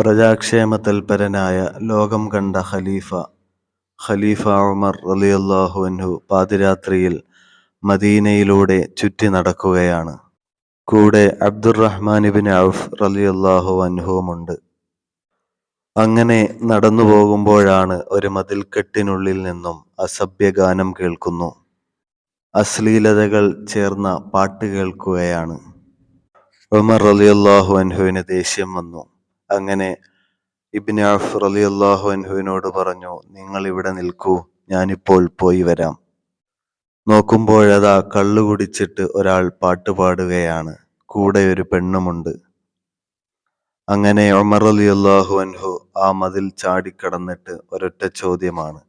പ്രജാക്ഷേമ തൽപരനായ ലോകം കണ്ട ഖലീഫ ഖലീഫ ഉമർ റളിയല്ലാഹു അൻഹു പാതിരാത്രിയിൽ മദീനയിലൂടെ ചുറ്റി നടക്കുകയാണ്. കൂടെ അബ്ദുറഹ്മാൻ ഇബ്നു ഔഫ് റളിയല്ലാഹു അൻഹുവുമുണ്ട്. അങ്ങനെ നടന്നു പോകുമ്പോഴാണ് ഒരു മതിൽക്കെട്ടിനുള്ളിൽ നിന്നും അസഭ്യഗാനം കേൾക്കുന്നു. അശ്ലീലതകൾ ചേർന്ന പാട്ട് കേൾക്കുകയാണ്. ഉമർ റളിയല്ലാഹു അൻഹുവിന് ദേഷ്യം വന്നു. അങ്ങനെ ഇബ്നു അലി അള്ളാഹു അൻഹുവിനോട് പറഞ്ഞു നിങ്ങൾ ഇവിടെ നിൽക്കൂ ഞാനിപ്പോൾ പോയി വരാം. നോക്കുമ്പോഴതാ കള്ളു കുടിച്ചിട്ട് ഒരാൾ പാട്ട് പാടുകയാണ്. കൂടെ ഒരു പെണ്ണുമുണ്ട്. അങ്ങനെ ഒമർ അലി അള്ളാഹു അൻഹു ആ മതിൽ ചാടിക്കടന്നിട്ട് ഒരൊറ്റ ചോദ്യമാണ്.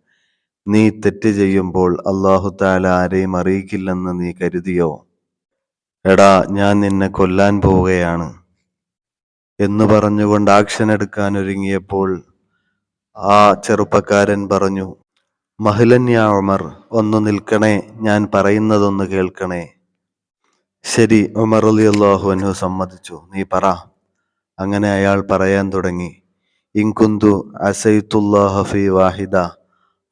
നീ തെറ്റ് ചെയ്യുമ്പോൾ അള്ളാഹു താല ആരെയും അറിയിക്കില്ലെന്ന് നീ കരുതിയോ? എടാ ഞാൻ നിന്നെ കൊല്ലാൻ പോവുകയാണ്. എന്ന് പറഞ്ഞുകൊണ്ട് ആക്ഷൻ എടുക്കാൻ ഒരുങ്ങിയപ്പോൾ ആ ചെറുപ്പക്കാരൻ പറഞ്ഞു മഹിലന്യാമർ ഒന്ന് നിൽക്കണേ ഞാൻ പറയുന്നതൊന്ന് കേൾക്കണേ. ശരി ഉമർ റളിയല്ലാഹു അൻഹു സമ്മതിച്ചു. നീ പറ. അങ്ങനെ അയാൾ പറയാൻ തുടങ്ങി. ഇൻകുന്തു അസൈത്തുല്ലാഹഫി വാഹിദ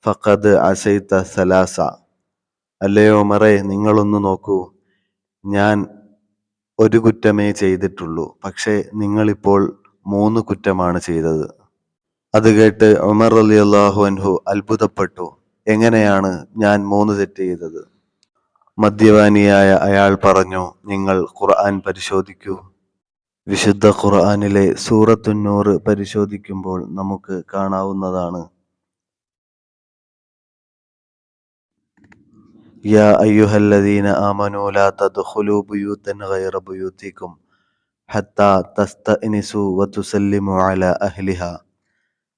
ഫഖദ് അസൈത്ത സലാസ. അല്ലേ ഉമറേ നിങ്ങളൊന്ന് നോക്കൂ. ഞാൻ ഒരു കുറ്റമേ ചെയ്തിട്ടുള്ളൂ. പക്ഷേ നിങ്ങളിപ്പോൾ മൂന്ന് കുറ്റമാണ് ചെയ്തത്. അത് കേട്ട് ഉമർ അള്ളാഹു അൻഹു അത്ഭുതപ്പെട്ടു. എങ്ങനെയാണ് ഞാൻ മൂന്ന് തെറ്റ് ചെയ്തത്? മദ്യപാനിയായ അയാൾ പറഞ്ഞു നിങ്ങൾ ഖുർആൻ പരിശോധിക്കൂ. വിശുദ്ധ ഖുർആനിലെ സൂറത്തുന്നൂർ പരിശോധിക്കുമ്പോൾ നമുക്ക് കാണാവുന്നതാണ് യാ الذين امنوا لا تدخلوا بيوتا غير بيوتكم حتى تستأنسوا وتسلموا على اهلها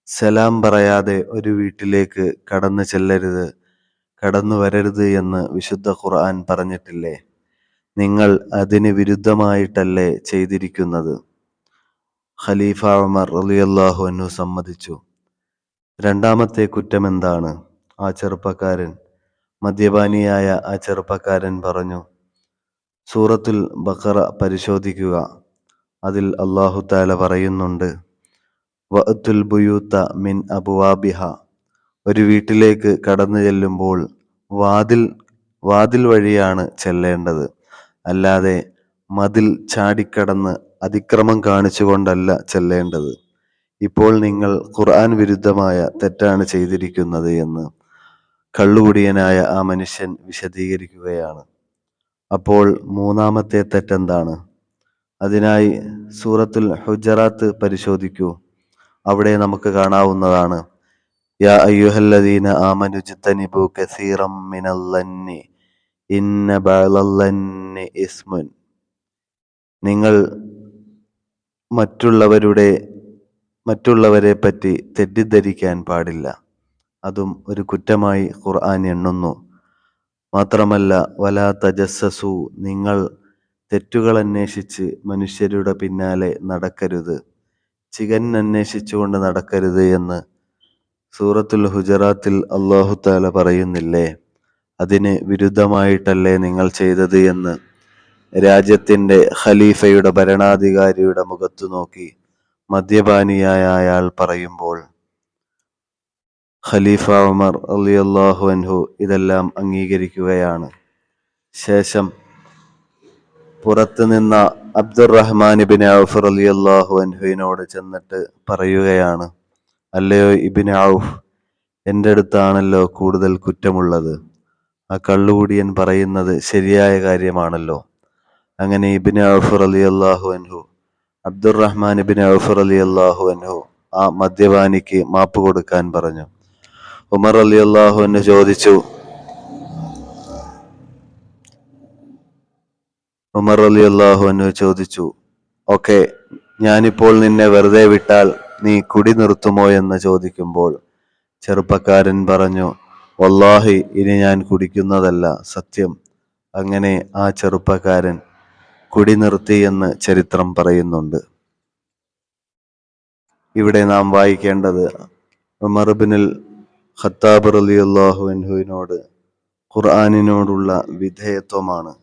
സലാം പറയാതെ ഒരു വീട്ടിലേക്ക് കടന്നു ചെല്ലരുത് കടന്നു വരരുത് എന്ന് വിശുദ്ധ ഖുർആൻ പറഞ്ഞിട്ടില്ലേ? നിങ്ങൾ അതിന് വിരുദ്ധമായിട്ടല്ലേ ചെയ്തിരിക്കുന്നത്? ഖലീഫ ഉമർ റളിയല്ലാഹു അൻഹു സമ്മതിച്ചു. രണ്ടാമത്തെ കുറ്റം എന്താണ് ആ ചെറുപ്പക്കാരൻ മദ്യപാനിയായ ആ ചെറുപ്പക്കാരൻ പറഞ്ഞു സൂറത്തുൽ ബഖറ പരിശോധിക്കുക. അതിൽ അള്ളാഹു താല പറയുന്നുണ്ട് വഅത്തുൽ ബുയൂത്ത മിൻ അബുവാബിഹ. ഒരു വീട്ടിലേക്ക് കടന്നു ചെല്ലുമ്പോൾ വാതിൽ വാതിൽ വഴിയാണ് ചെല്ലേണ്ടത്. അല്ലാതെ മതിൽ ചാടിക്കടന്ന് അതിക്രമം കാണിച്ചുകൊണ്ടല്ല ചെല്ലേണ്ടത്. ഇപ്പോൾ നിങ്ങൾ ഖുർആൻ വിരുദ്ധമായ തെറ്റാണ് ചെയ്തിരിക്കുന്നത് എന്ന്. കള്ളുകുടിയനായ ആ മനുഷ്യൻ വിശദീകരിക്കുകയാണ്. അപ്പോൾ മൂന്നാമത്തെ തെറ്റെന്താണ്? അതിനായി സൂറത്തുൽ ഹുജറാത്ത് പരിശോധിക്കൂ. അവിടെ നമുക്ക് കാണാവുന്നതാണ്. യാ അയ്യുഹല്ലദീന ആമനു ജിത്തനിബു കസീറം മിനല്ലന്നി ഇന്ന ബഅലല്ലന്നി ഇസ്മുൻ. നിങ്ങൾ മറ്റുള്ളവരുടെ മറ്റുള്ളവരെ പറ്റി തെറ്റിദ്ധരിക്കാൻ പാടില്ല. അതും ഒരു കുറ്റമായി ഖുർആൻ എണ്ണുന്നു. മാത്രമല്ല വലാ തജസ്സസു നിങ്ങൾ തെറ്റുകൾ അന്വേഷിച്ച് മനുഷ്യരുടെ പിന്നാലെ നടക്കരുത്. ചികൻ അന്വേഷിച്ചുകൊണ്ട് നടക്കരുത് എന്ന് സൂറത്തുൽ ഹുജറാത്തിൽ അള്ളാഹു താല പറയുന്നില്ലേ? അതിന് വിരുദ്ധമായിട്ടല്ലേ നിങ്ങൾ ചെയ്തത് എന്ന് രാജ്യത്തിന്റെ ഖലീഫയുടെ ഭരണാധികാരിയുടെ മുഖത്തു നോക്കി മദ്യപാനിയായ അയാൾ പറയുമ്പോൾ ഖലീഫ ഉമർ അലിയല്ലാഹു അൻഹു ഇതെല്ലാം അംഗീകരിക്കുകയാണ്. ശേഷം പുറത്തുനിന്ന അബ്ദുറഹ്മാൻ ഇബിൻ ഔഫ് അലിയല്ലാഹു അൻഹുവിനോട് ചെന്നിട്ട് പറയുകയാണ് അല്ലയോ ഇബിൻ ഔഫ് എന്റെ അടുത്താണല്ലോ കൂടുതൽ കുറ്റമുള്ളത്. ആ കള്ളുകൂടിയൻ പറയുന്നത് ശരിയായ കാര്യമാണല്ലോ. അങ്ങനെ ഇബിൻ ഔഫ് അലി അള്ളാഹു അൻഹു അബ്ദുറഹ്മാൻ ഇബിൻ ഔഫർ അലി അള്ളാഹു അൻഹു ആ മദ്യപാനിക്ക് മാപ്പ് കൊടുക്കാൻ പറഞ്ഞു. ഉമർ അലി അള്ളാഹു അൻഹു ചോദിച്ചു. ഉമർ അലി അള്ളാഹു അൻഹു ചോദിച്ചു ഓക്കെ ഞാനിപ്പോൾ നിന്നെ വെറുതെ വിട്ടാൽ നീ കുടി നിർത്തുമോ എന്ന് ചോദിക്കുമ്പോൾ ചെറുപ്പക്കാരൻ പറഞ്ഞു വല്ലാഹി ഇനി ഞാൻ കുടിക്കുന്നതല്ല സത്യം. അങ്ങനെ ആ ചെറുപ്പക്കാരൻ കുടി നിർത്തി എന്ന് ചരിത്രം പറയുന്നുണ്ട്. ഇവിടെ നാം വായിക്കേണ്ടത് ഉമർബിനുൽ ഖത്താബ് റലി അള്ളാഹു അൻഹുവിനോട് ഖുർആാനിനോടുള്ള വിധേയത്വമാണ്.